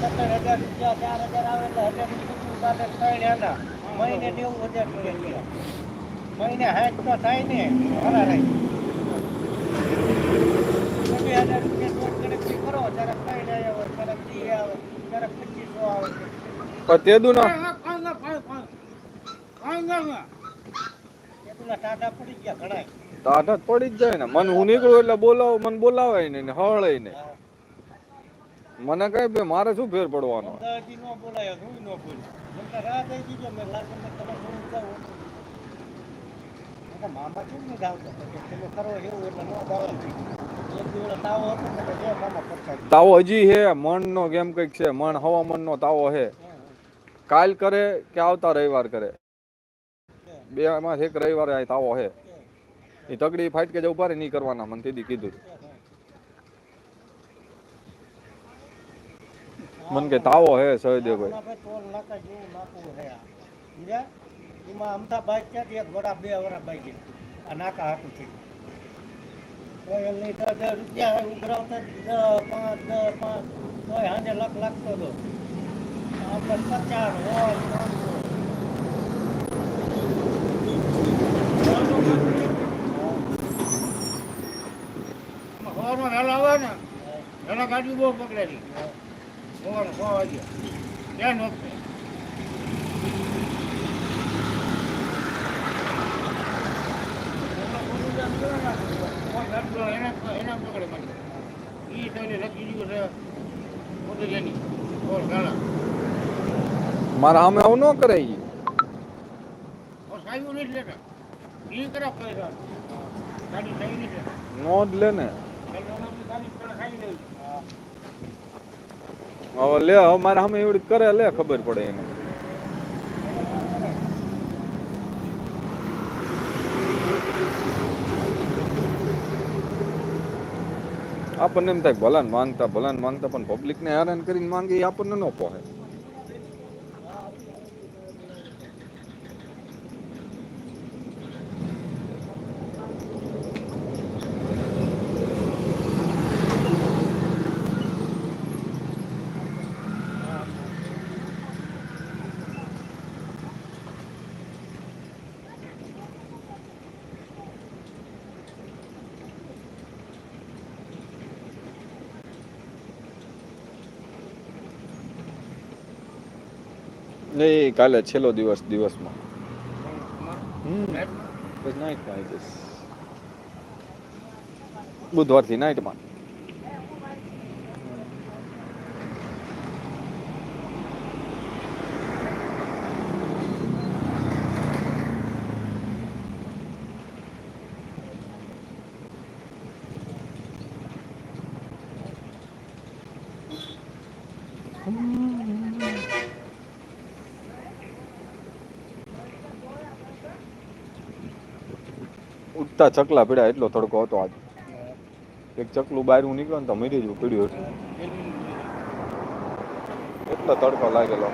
સત્તર હજાર રૂપિયા ચાર હજાર આવે એટલે હજાર રૂપિયા ત્રણ એના. મહિને નેવું હજાર રૂપિયા મહિને હાથ તો થાય ને હરા રહી બે હજાર રૂપિયા કરો ત્યારે ત્રણ આવે ત્યારે દી આવે ત્યારે પચીસો આવે પણ ના. ટાટા પડી ગયા ઘણા. જ પડી જ જાય ને. મન હું નીકળું એટલે બોલાવો મન બોલાવાય નહીં ને હળાય નહીં. મને કઈ બે મારે શું ફેર પડવાનો? મને તાવો હજી હે મણ નો કેમ કંઈક છે મણ હવામાન નો તાવો હે. કાલ કરે કે આવતા રવિવાર કરે? બે માં એક રવિવારે આ તાવો હે. એ તગડી ફાઈટ કે જવું પારે નહીં કરવાના મને તેદી કીધું. મને કે તાવો હે સહદેવ ભાઈ આપણે ટોલ નાકા જેવું નાકું છે આ. સમજ્યા? એમાં અમદાવાદ ક્યાંથી એક વડા બે વડા બાઈક આ નાકા હાટું થઈ દસ રૂપિયા ઉઘરાવતા દસ, પાંચ દસ, પાંચ. તોય હાજે લાખ લાગતો હતો. આપણે પચાસ હોય ત્રણસો. હાલ આવે ને. એના ગાડી બહુ પકડેલી. સવારે pode. ત્યાં વખતે એને એને પકડે મને એ થઈને લખી દીધું છે પોતે જ બોલ ગાળા મારા અમે આવું ન કરે ઈ. સાહેબ નથી લેતા એ કરે પૈસા ગાડી થઈ નથી નો જ લે ને ખાઈ લેવી. હવે લે, હવે મારા સામે એવડી કરે લે, ખબર પડે એને. આપણને એમ થાય ભલાન માંગતા ભલા માંગતા, પણ પબ્લિક ને હેરાન કરીને માંગે એ આપણને ન પોહે એ કાલે છેલ્લો દિવસ દિવસમાં. આવી બુધવારથી નાઇટમાં ઉઠતા ચકલા પીડ્યા એટલો તડકો હતો આજ. એક ચકલું બહાર નીકળ્યો ને તો મરી જ પીડ્યું એટલું એટલો તડકો લાગેલો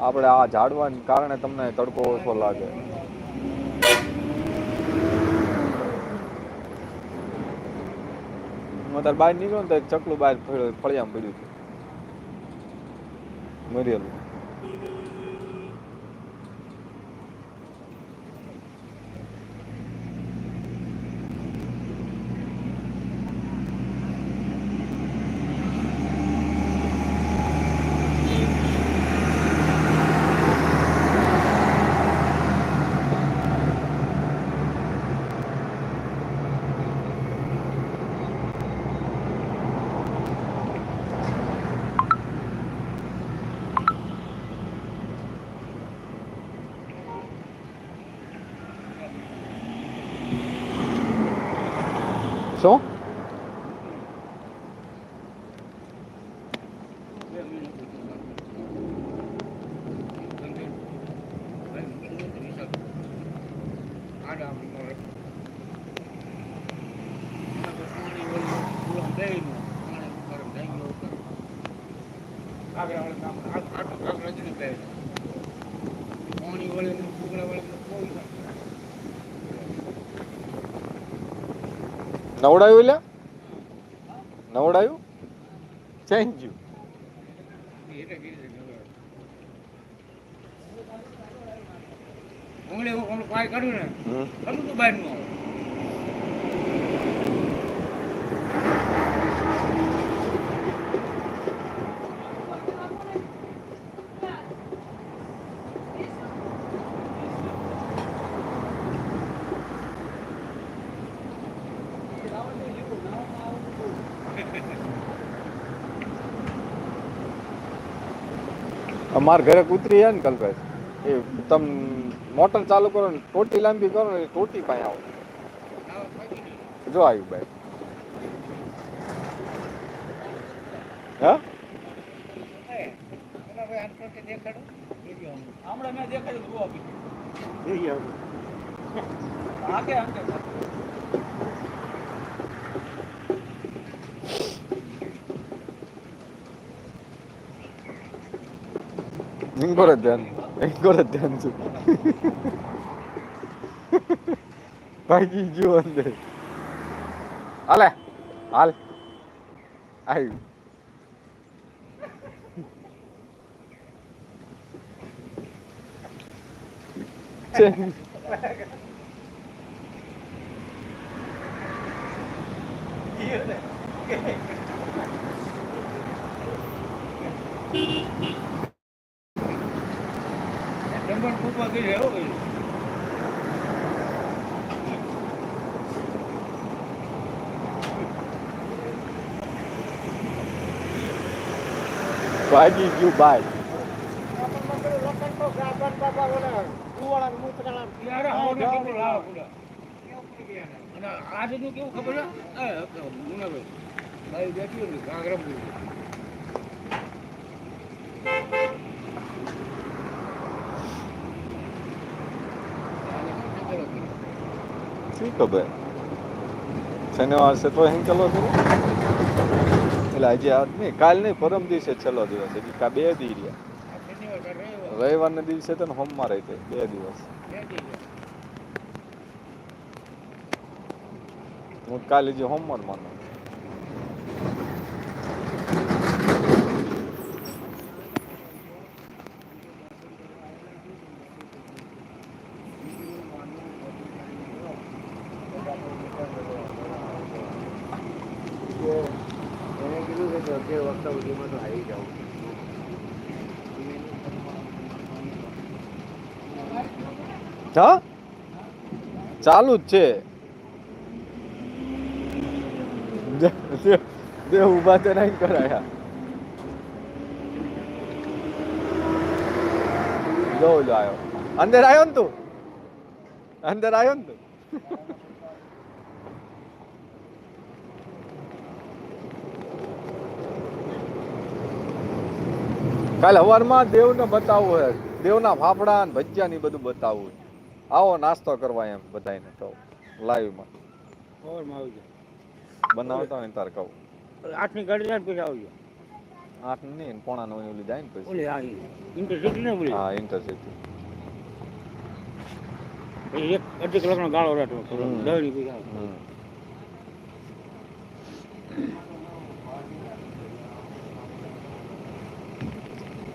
આપણે આ ઝાડવાને કારણે તમને તડકો ઓછો લાગે. હું અત્યારે બહાર નીકળ્યો ને તો એક ચકલું બહાર ફળ- ફળિયામાં પડ્યું છે મરેલું. શું નવડાયું લે નવડાયું ચેન્જ ગયું એટલે? નવડાયું? થેન્ક યુ હું ઓલું પાય કર્યું ને. કરું તું બહારનું અમારા ઘરે કૂતરી છે ને કલ્પેશ, એ તમે મોટર ચાલુ કરો ને, ટોટી લાંબી કરો ને ટોટી પાસે આવો. જો આવ્યું ભાઈ હા દેખાડું. Ancora dentro, ancora dentro. Paghi giù onde. Ale, ale. Ai. C'è. Io. ગઈ છે, હો ભાઈ. ભાગી ગયું બાય આજનું કેવું ખબર છે? એ, ભાઈ બેઠી હોય ને, ઘાઘરા પૂરી. શું ખબર શનિવાર છે તો હિંગ ચલો કરો એટલે આજે આજ નહીં, કાલ નહીં, પરમ દિવસે છેલ્લો દિવસ હજી કા બે દી રહ્યા. રવિવારના દિવસે તો હોમમાં રહી તે, બે દિવસ છે. હું કાલે જે હોમવાર માનું અગિયાર વાગતા સુધીમાં તો આવી જાઉં. હા? ચાલુ જ છે. દે ઊભા તે નહીં કરાયા. જો આવ્યો અંદર આવ્યો ને તું? અંદર આવ્યો ને તું? કાલે સવારમાં દેવને બતાવવું હોય. દેવના ફાફડા ને ભજીયા ને બધું બતાવવું. આવો નાસ્તો કરવા એમ બધાને કહું. લાઈવમાં આવજો બનાવતા હોય તાર કહું. આઠની ગાડી જાય પછી આવી જાય આઠ નહીં પોણા નવ ઓલી જાય ને પછી. ઓલી આ ઇન્ટરસિટી ને બોલી હા ઇન્ટરસિટી એક અડધી કલાકનો ગાળો રાખ્યો. દહડી પછી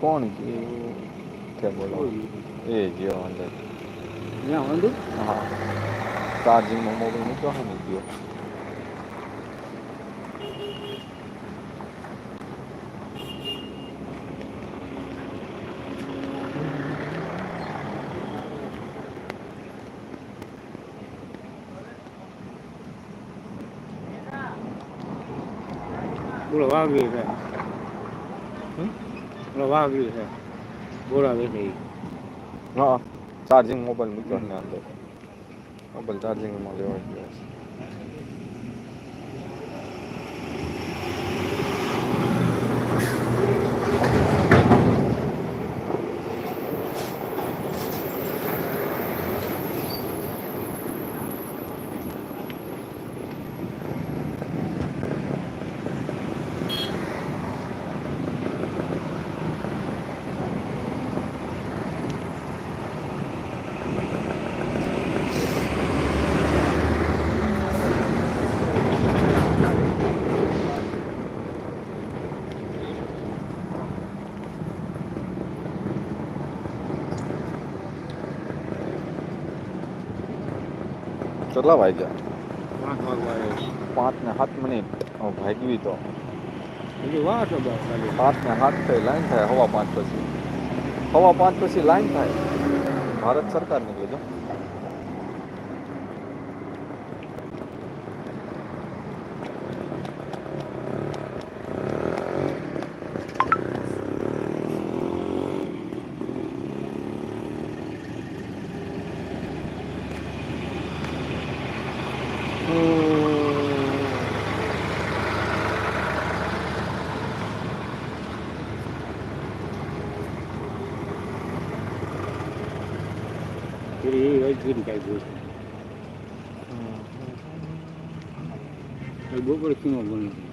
આવે. હમ કોણ ગયું કે બોલો એ ગયો અંદર ત્યાં વાંધો હા ચાર્જિંગમાં મોબાઈલ મૂક્યો હે ને ઈ ગયો વાઘરી છે હમ? બોલો વાઘરી છે. હા ચાર્જિંગ મોબાઈલ મૂક્યો અંદર મોબાઈલ ચાર્જિંગમાં લેવા કેટલા વાગ્યા? પાંચ ને સાત મિનિટ. ભાગવી તો. પાંચ ને સાત થઈ લાઈન થાય હવા પાંચ પછી. હવા પાંચ પછી લાઈન થાય. ભારત સરકાર નીકળે ફરી એ જ કાંઈ જોઈ બપોરે ખીમો બને